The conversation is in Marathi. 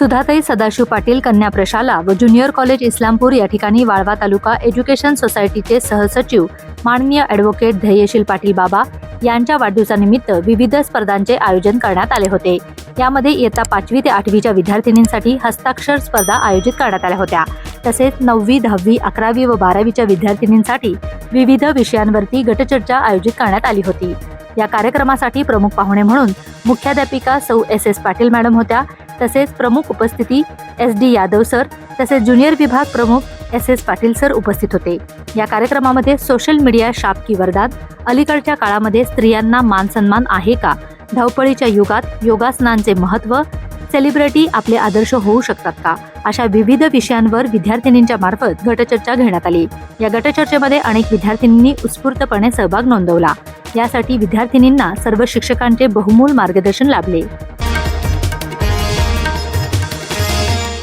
सुधाताई सदाशिव पाटील कन्या प्रशाला व ज्युनियर कॉलेज इस्लामपूर या ठिकाणी वाळवा तालुका एज्युकेशन सोसायटीचे सहसचिव माननीय ॲडव्होकेट धैर्यशील पाटील बाबा यांच्या वाढदिवसानिमित्त विविध स्पर्धांचे आयोजन करण्यात आले होते. यामध्ये इयत्ता पाचवी ते आठवीच्या विद्यार्थिनींसाठी हस्ताक्षर स्पर्धा आयोजित करण्यात आल्या होत्या. तसेच नववी दहावी अकरावी व बारावीच्या विद्यार्थिनींसाठी विविध विषयांवरती गटचर्चा आयोजित करण्यात आली होती. या कार्यक्रमासाठी प्रमुख पाहुणे म्हणून मुख्याध्यापिका सौ एस एस पाटील मॅडम होत्या. तसेच प्रमुख उपस्थिती एस डी यादव सर तसेच ज्युनियर विभाग प्रमुख एस एस पाटील सर उपस्थित होते. या कार्यक्रमामध्ये सोशल मीडिया शाप की वरदान अलीकडच्या काळामध्ये स्त्रियांना मान सन्मान आहे का? धावपळीच्या युगात योगासनांचे महत्त्व सेलिब्रिटी आपले आदर्श होऊ शकतात का? अशा विविध विषयांवर विद्यार्थिनींच्या मार्फत गटचर्चा घेण्यात आली. या गटचर्चेमध्ये अनेक विद्यार्थिनींनी उत्स्फूर्तपणे सहभाग नोंदवला. यासाठी विद्यार्थिनींना सर्व शिक्षकांचे बहुमूल मार्गदर्शन लाभले.